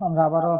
আমরা আবারও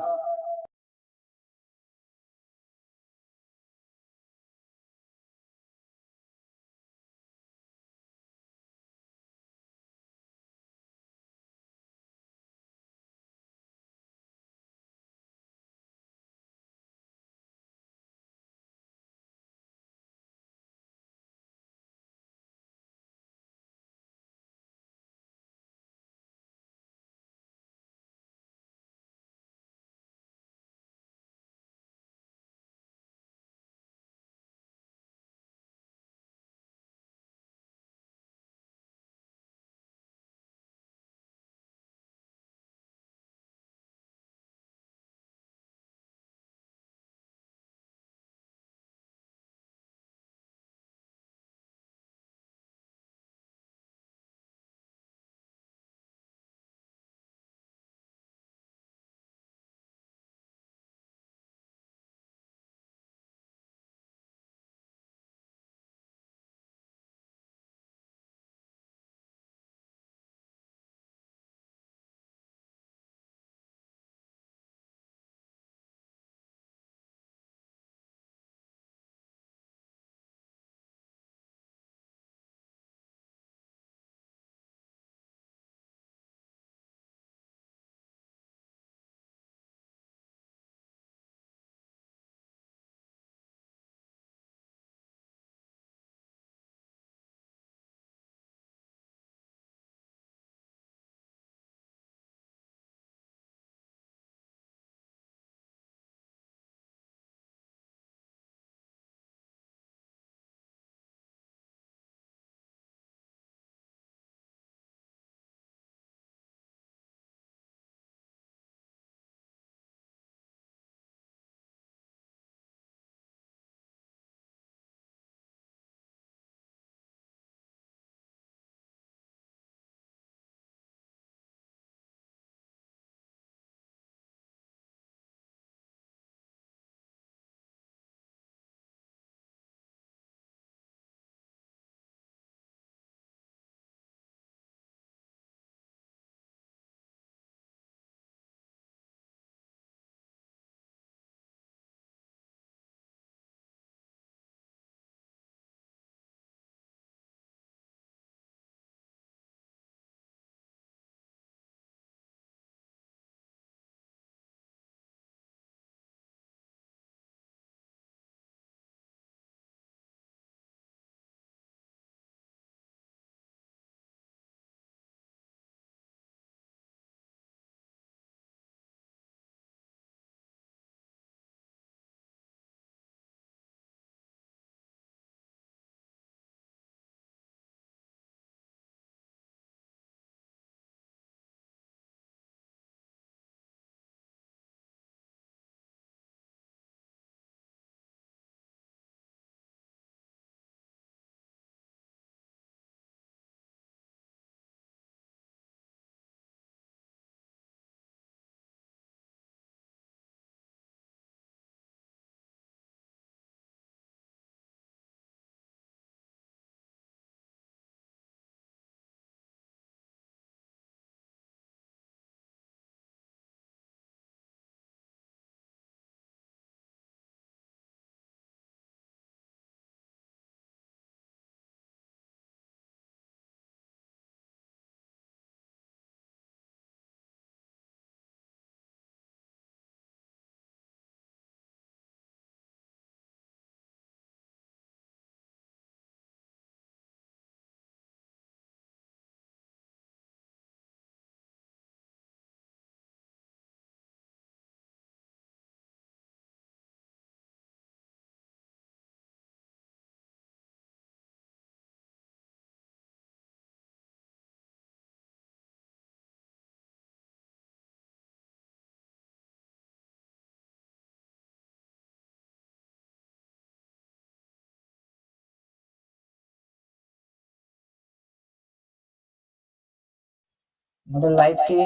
আমাদের লাইভ কি?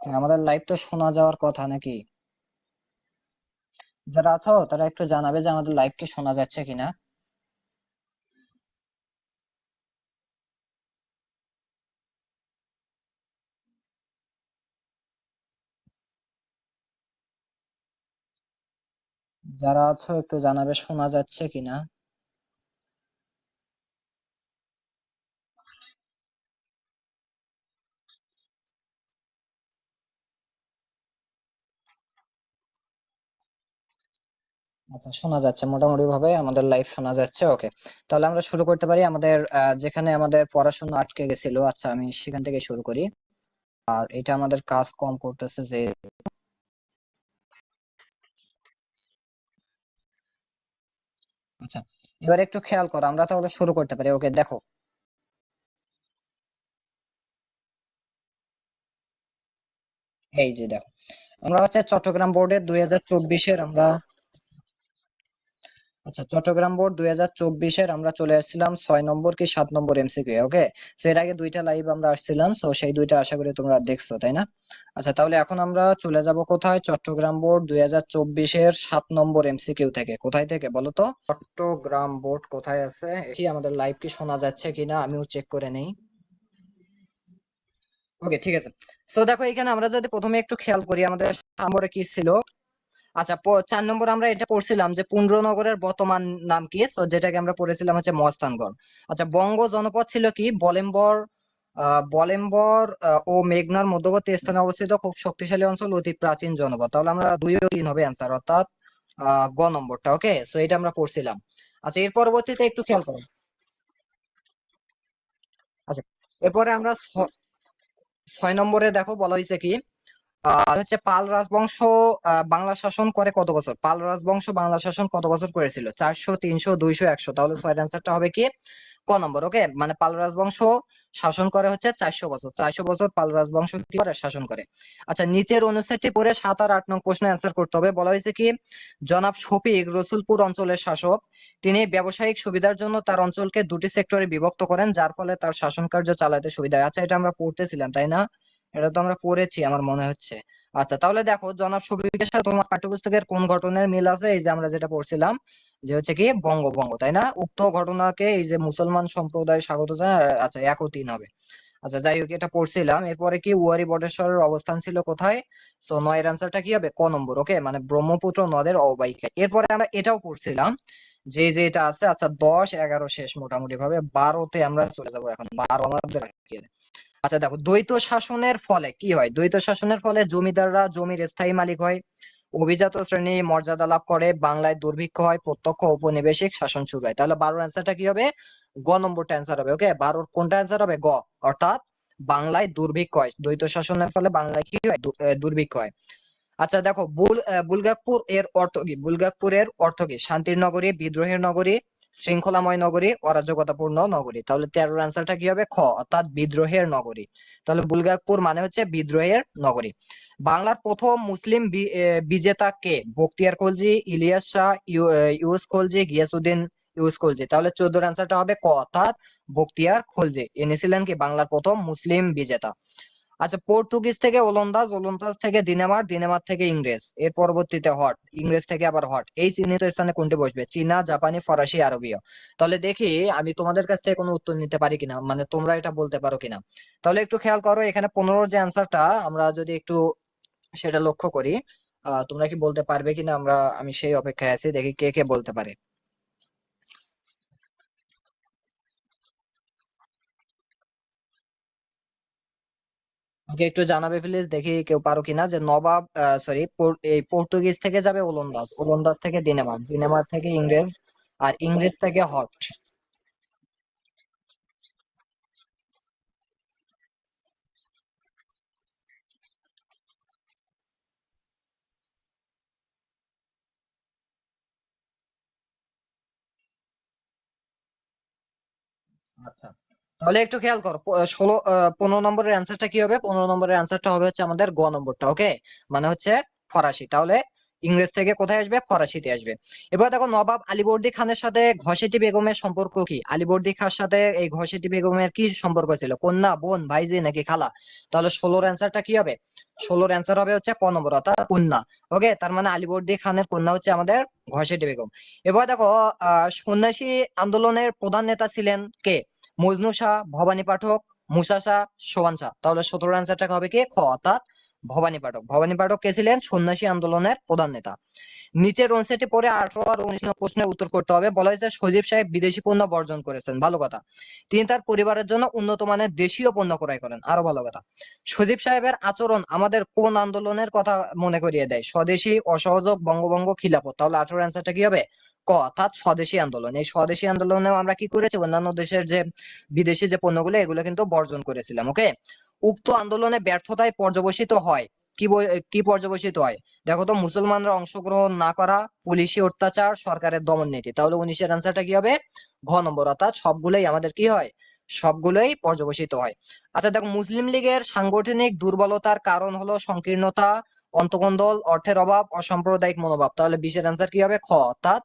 হ্যাঁ, আমাদের লাইভ তো শোনা যাওয়ার কথা নাকি? যারা আছো, তারা একটু জানাবে যে আমাদের লাইভ কি শোনা যাচ্ছে কিনা। যারা আছো, একটু জানাবে শোনা যাচ্ছে কিনা। আচ্ছা শোনা যাচ্ছে। মোটামুটি ভাবে আমাদের লাইভ শোনা যাচ্ছে ওকে তাহলে আমরা শুরু করতে পারি আমাদের যেখানে আমাদের পড়াশোনা আটকে গেছিল। আচ্ছা আমি সেখান থেকে শুরু করি। আর এটা আমাদের কাজ কম করতেছে যে আচ্ছা এবার একটু খেয়াল করো, আমরা তাহলে শুরু করতে পারি ওকে দেখো। এই যে দেখো, আমরা হচ্ছে চট্টগ্রাম বোর্ডের দুই হাজার চব্বিশের আমরা আচ্ছা চট্টগ্রাম বোর্ড দুই হাজার চব্বিশের আমরা চলে আসছিলাম ছয় নম্বর কি সাত নম্বর এমসিকিউ ওকে তো এর আগে দুইটা লাইভ আমরা আসছিলাম তো সেই দুইটা আশা করি তোমরা দেখছ তাই না? আচ্ছা তাহলে এখন আমরা চলে যাব কোথায়? চট্টগ্রাম বোর্ড দুই হাজার চব্বিশের সাত নম্বর এমসিকিউ থেকে। কোথায় থেকে বলো তো? চট্টগ্রাম বোর্ড কোথায় আছে? কি আমাদের লাইভ কি শোনা যাচ্ছে কিনা আমিও চেক করে নেই। ওকে ঠিক আছে। তো দেখো এখানে আমরা যদি প্রথমে একটু খেয়াল করি আমাদের নম্বরে কি ছিল? আচ্ছা চার নম্বর আমরা এটা পড়ছিলাম যে পুন্ড্রনগরের বর্তমান নাম কি? যেটাকে আমরা পড়েছিলাম হচ্ছে মস্তানগড় আচ্ছা বঙ্গ জনপদ ছিল কি? বলেম্বর বলেম্বর ও মেঘনার মধ্যবর্তী স্থানে অবস্থিত খুব শক্তিশালী অঞ্চল অতি প্রাচীন জনপদ। তাহলে আমরা দুই ও তিন হবে অ্যান্সার অর্থাৎ গ নম্বরটা ওকে সো এটা আমরা পড়ছিলাম। আচ্ছা এর পরবর্তীতে একটু খেয়াল করো। আচ্ছা এরপরে আমরা ছয় নম্বরে দেখো বলা হয়েছে কি? হচ্ছে পাল রাজবংশ বাংলা শাসন করে কত বছর? পাল রাজবংশ, বাংলা শাসন কত বছর করেছিল? চারশো, তিনশো, দুইশো, একশো। তাহলে ছয়ের অ্যান্সারটা হবে কি? ক নম্বর ওকে মানে পাল রাজবংশ শাসন করে হচ্ছে চারশো বছর। চারশো বছর পাল রাজবংশ কি করে? শাসন করে। আচ্ছা নিচের অনুচ্ছেদটি পড়ে সাত আর আট নং প্রশ্নের অ্যান্সার করতে হবে। বলা হয়েছে কি, জনাব শফিক রসুলপুর অঞ্চলের শাসক। তিনি ব্যবসায়িক সুবিধার জন্য তার অঞ্চলকে দুটি সেক্টরে বিভক্ত করেন, যার ফলে তার শাসন কার্য চালাতে সুবিধা আচ্ছা এটা আমরা পড়তেছিলাম, তাই না? এটা তো আমরা পড়েছি, আমার মনে হচ্ছে। আচ্ছা তাহলে দেখো, জনাব শফিকের সাথে তোমার পাঠ্যপুস্তকের কোন ঘটনার মিল আছে? এই যে আমরা যেটা পড়ছিলাম, যে হচ্ছে কি, বঙ্গভঙ্গ, তাই না? উক্ত ঘটনাকে এই যে মুসলমান সম্প্রদায় স্বাগত জানায় আচ্ছা এক তিন হবে। আচ্ছা যাই হোক, এটা পড়ছিলাম। এরপরে কি ওয়ারি বটেশ্বরের অবস্থান ছিল কোথায়? সো নয়ের অ্যান্সারটা কি হবে? ক নম্বর ওকে মানে ব্রহ্মপুত্র নদের অববাহিকায়। এরপরে আমরা এটাও পড়ছিলাম, যে যে এটা আছে আচ্ছা দশ, এগারো শেষ মোটামুটি ভাবে বারোতে আমরা চলে যাব এখন, বারো আমাদের। আচ্ছা দেখো, দ্বৈত শাসনের ফলে কি হয়? দ্বৈত শাসনের ফলে জমিদাররা, জমির স্থায়ী মালিক হয়, অভিজাত শ্রেণি মর্যাদা লাভ করে, বাংলায় দুর্ভিক্ষ হয়, প্রত্যক্ষ ঔপনিবেশিক শাসন শুরু হয়। তাহলে বারোর অ্যান্সারটা কি হবে? গ নম্বরটা অ্যান্সার হবে ওকে বারোর কোনটা অ্যান্সার হবে? গ। অর্থাৎ বাংলায় দুর্ভিক্ষ হয়। দ্বৈত শাসনের ফলে বাংলায় কি হয়? দুর্ভিক্ষ হয়। আচ্ছা দেখো, বুল বুলগাকপুর এর অর্থ কি? বুলগাকপুরের অর্থ কি? শান্তির নগরী, বিদ্রোহের নগরী শৃঙ্খলাময় নগরী, অরাজকতাপূর্ণ নগরী। তাহলে তেরোর অ্যান্সারটা কি হবে? খ, অর্থাৎ বিদ্রোহের নগরী। তাহলে বুলগাকপুর মানে হচ্ছে বিদ্রোহের নগরী। বাংলার প্রথম মুসলিম বিজেতা কে? বক্তিয়ার খলজি, ইলিয়াস শাহ, ইউ- ইউস খলজি, গিয়াসউদ্দিন ইউস খলজি। তাহলে চোদ্দোর অ্যান্সারটা হবে ক, অর্থাৎ বখতিয়ার খলজি। ইনি ছিলেন কি? বাংলার প্রথম মুসলিম বিজেতা। আচ্ছা পর্তুগিজ থেকে ওলন্দাজ ওলন্দাজ থেকে দিনেমার দিনেমার থেকে ইংরেজ, এর পরবর্তীতে হট, ইংরেজ থেকে আবার হট। এই চিহ্নিত স্থানে কোনটি বসবে? চীনা, জাপানি, ফরাসি, আরবীয়। তাহলে দেখি, আমি তোমাদের কাছ থেকে কোনো উত্তর নিতে পারি কিনা? মানে তোমরা এটা বলতে পারো কিনা? তাহলে একটু খেয়াল করো, এখানে পনেরোর যে অ্যান্সারটা আমরা যদি একটু সেটা লক্ষ্য করি তোমরা কি বলতে পারবে কিনা? আমরা, আমি সেই অপেক্ষায় আছি, দেখি কে কে বলতে পারে। ওকে একটু জানাবে প্লিজ দেখি কেউ পারো কিনা যে নবাব সরি এই পর্তুগিজ থেকে যাবে ওলন্দাজ ওলন্দাজ থেকে দিনেমার দিনেমার থেকে ইংরেজ আর ইংরেজ থেকে হট। আচ্ছা। তাহলে একটু খেয়াল করো ষোলো পনেরো নম্বরের অ্যান্সারটা কি হবে? পনেরো নম্বরের অ্যান্সারটা হবে হচ্ছে আমাদের গ নম্বরটা ওকে মানে হচ্ছে ফরাসি। তাহলে ইংরেজ থেকে কোথায় আসবে? ফরাসিতে আসবে। এবার দেখো নবাব আলীবর্দী খানের সাথে ঘসেটি বেগমের সম্পর্ক কি? আলীবর্দী খাঁর সাথে এই ঘসেটি বেগমের কি সম্পর্ক ছিল? কন্যা, বোন, ভাইজি নাকি খালা? তাহলে ষোলোর অ্যান্সারটা কি হবে? ষোলোর অ্যান্সার হবে হচ্ছে ক নম্বর, অর্থাৎ কন্যা ওকে তার মানে আলীবর্দী খানের কন্যা হচ্ছে আমাদের ঘসেটি বেগম। এবার দেখো, আহ, সন্ন্যাসী আন্দোলনের প্রধান নেতা ছিলেন কে? মজনু শাহ, ভবানী পাঠক, মুসা শাহ, সোহান শাহ। তাহলে সতেরো অ্যান্সারটা হবে কি? খ, অর্থাৎ ভবানী পাঠক। ভবানী পাঠক কে ছিলেন? সন্ন্যাসী আন্দোলনের প্রধান নেতা। নিচের অনুচ্ছেদটি পরে আঠারো আর উনিশ প্রশ্নের উত্তর করতে হবে। বলা হয়েছে, সজীব সাহেব বিদেশি পণ্য বর্জন করেছেন। ভালো কথা। তিনি তার পরিবারের জন্য উন্নত মানের দেশীয় পণ্য ক্রয় করেন। আরও ভালো কথা। সজীব সাহেবের আচরণ আমাদের কোন আন্দোলনের কথা মনে করিয়ে দেয়? স্বদেশী, অসহযোগ, বঙ্গভঙ্গ, খিলাফত। তাহলে আঠারো অ্যান্সারটা কি হবে? ক অর্থাৎ স্বদেশী আন্দোলন। এই স্বদেশী আন্দোলনেও আমরা কি করেছি? অন্যান্য দেশের যে, বিদেশি যে পণ্যগুলো, এগুলো কিন্তু বর্জন করেছিলাম ওকে উক্ত আন্দোলনে ব্যর্থতায় পর্যবসিত হয়। কি কি পর্যবসিত হয়? দেখো তো, মুসলমানরা অংশগ্রহণ না করা, পুলিশি অত্যাচার, সরকারের দমন নীতি। তাহলে উনিশের আনসারটা কি হবে? ঘ নম্বর। অর্থাৎ সবগুলোই আমাদের কি হয়? সবগুলোই পর্যবসিত হয়। আচ্ছা দেখো, মুসলিম লীগের সাংগঠনিক দুর্বলতার কারণ হলো সংকীর্ণতা অন্তকোন্দল অর্থের অভাব, অসাম্প্রদায়িক মনোভাব। তাহলে বিশের আনসার কি হবে? খ। অর্থাৎ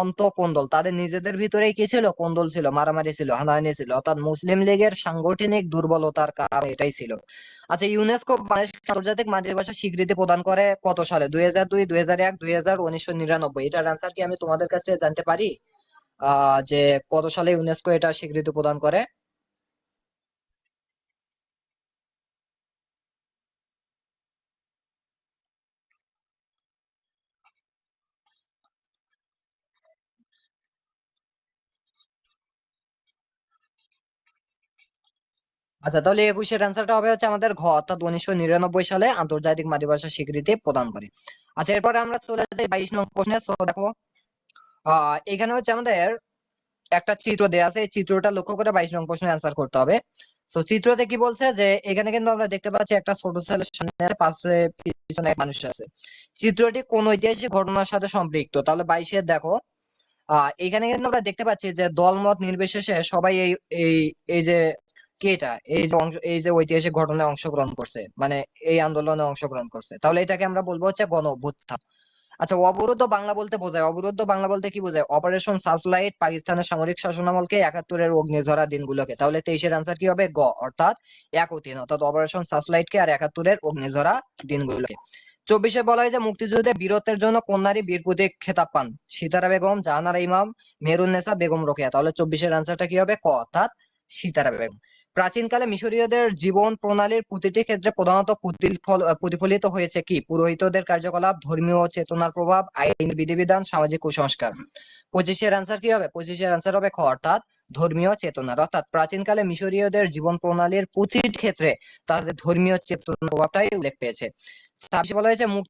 অন্তকোন্দল, তাদের নিজেদের ভিতরেই কি ছিল? কোন্দল ছিল, মারামারি ছিল, হানাহানি ছিল। অর্থাৎ মুসলিম লীগের সাংগঠনিক দুর্বলতার কারণ এটাই ছিল। আচ্ছা ইউনেস্কো আন্তর্জাতিক মাতৃভাষা স্বীকৃতি প্রদান করে কত সালে? দুই হাজার দুই দুই হাজার এক, দুই হাজার উনিশশো নিরানব্বই। এটার আনসার কি আমি তোমাদের কাছে জানতে পারি? আহ, যে কত সালে ইউনেস্কো এটা স্বীকৃতি প্রদান করে? আচ্ছা তাহলে একুশের অ্যান্সারটা হবে হচ্ছে আমাদের ঘ, অর্থাৎ উনিশশো নিরানব্বই সালে আন্তর্জাতিক মাতৃভাষা স্বীকৃতি প্রদান করে। আচ্ছা এরপরে আমরা চলে যাই বাইশ নং প্রশ্নে। দেখো আহ এখানে হচ্ছে আমাদের একটা চিত্র দেওয়া আছে। এই চিত্রটা লক্ষ্য করে বাইশ নং প্রশ্নের অ্যান্সার করতে হবে। তো চিত্রতে কি বলছে যে, এখানে কিন্তু আমরা দেখতে পাচ্ছি একটা ছোট ছেলের সামনে পাশে পিছনে এক মানুষ আছে। চিত্রটি কোন ঐতিহাসিক ঘটনার সাথে সম্পৃক্ত? তাহলে বাইশে দেখো আহ এখানে কিন্তু আমরা দেখতে পাচ্ছি যে দলমত নির্বিশেষে সবাই এই এই এই যে কি এটা এই যে এই যে ঐতিহাসিক ঘটনায় অংশগ্রহণ করছে মানে এই আন্দোলনে অংশগ্রহণ করছে। তাহলে এটাকে আমরা বলব হচ্ছে গণ অভ্যুত্থান আচ্ছা অবরুদ্ধ বাংলা বলতে বোঝায়। অবরুদ্ধ বাংলা বলতে কি বোঝায়? অপারেশন সার্চলাইট পাকিস্তানের সামরিক শাসনামলকে একাত্তরের অগ্নিঝরা দিনগুলোকে। তাহলে তেইশের আনসার কি হবে? গ, অর্থাৎ এক তিন অর্থাৎ অপারেশন সার্চলাইটকে আর একাত্তরের অগ্নিঝরা দিনগুলোকে। চব্বিশে বলা হয় যে মুক্তিযুদ্ধে বীরত্বের জন্য কন্যারী বীর প্রতীক খেতাব পান? সিতারা বেগম, জাহানারা ইমাম মেহরুন্নেসা বেগম রোকেয়া। তাহলে চব্বিশের আনসারটা কি হবে? ক, অর্থাৎ সিতারা বেগম। প্রাচীনকালে মিশরীয়দের জীবন প্রণালীর প্রতিটি ক্ষেত্রে প্রধানত প্রতিফলিত হয়েছে কি? পুরোহিতদের কার্যকলাপ, ধর্মীয় চেতনার প্রভাব, আইন, বিধিবিধান, সামাজিক কুসংস্কার। পঁচিশের আনসার কি হবে? পঁচিশের আনসার হবে অর্থাৎ ধর্মীয় চেতনার। অর্থাৎ প্রাচীনকালে মিশরীয়দের জীবন প্রণালীর প্রতিটি ক্ষেত্রে তাদের ধর্মীয় চেতনার প্রভাবটাই উল্লেখ পেয়েছে। বলা হয়েছে